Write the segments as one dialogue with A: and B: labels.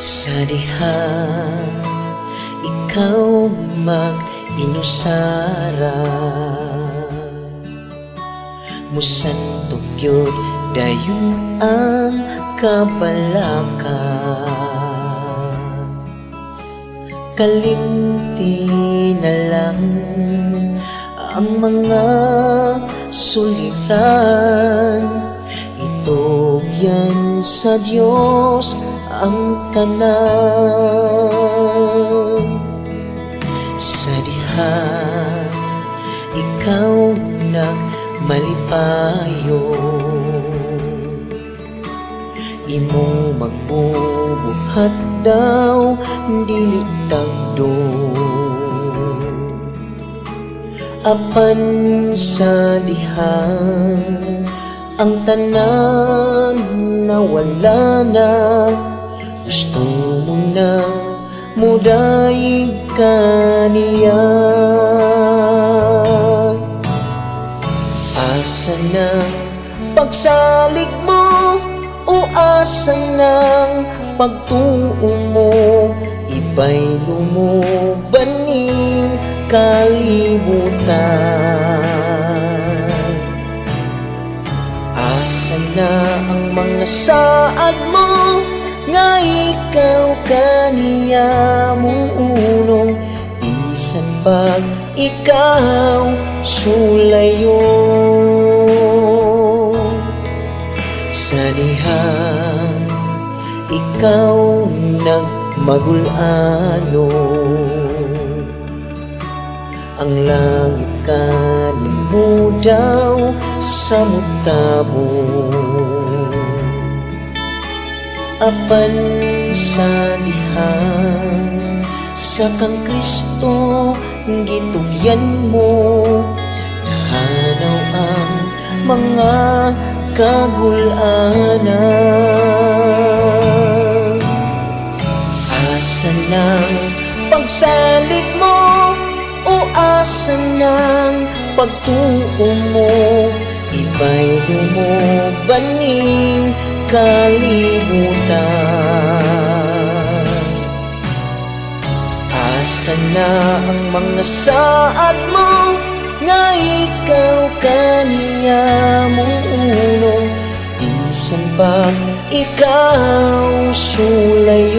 A: Sa Ikaw mag-inusara. Musantok yun Dayon ang kabalaka Kalimti na lang Ang mga suliran. Ito yan sa Diyos ang tanan. Sa diha Ikaw nagmalipayo. Imong magbubuhat daw Dili tagdo Apan sa diha Ang tanan na wala na Gusto mo na muday ka niya. Asa na pagsalik mo o asa ng pagtuo mo? Iba'y lumubaning kalibutan Asa na ang mga saad mo Nga ikaw kaniya mong unong Isan pag ikaw sulayo. Sa dihang ikaw nagmagulano Ang langit kanin mo daw sa mutabo Apan sa dihang sa kang Kristo gitugyan mo. Nahanaw ang mga kagulanan Asa ng pagsalik mo? O asa ng pagtuo mo Iba'y lumubaning kalibutan Asa na ang mga saad mo Nga ikaw kaniya mong unong Isan pa ikaw sulayo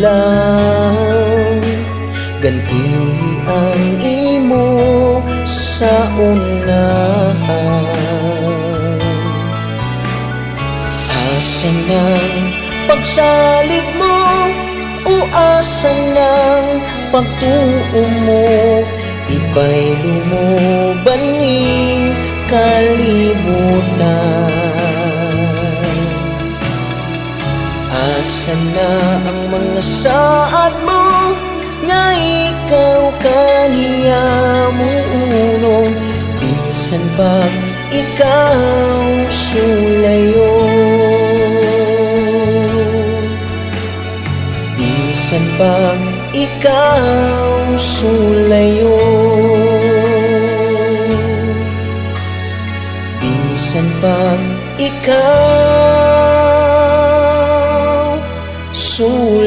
A: lang. Ganti ang imo sa unahan. Asa ng pagsalig mo? O asa ng pagtuo mo? Iba'y lumubaning kalibutan Asa na ang mga saad mo Nga ikaw kaniya mong unong Bisan pa ikaw sulayo. Bisan pa ikaw sulayo. Bisan pa ikaw Du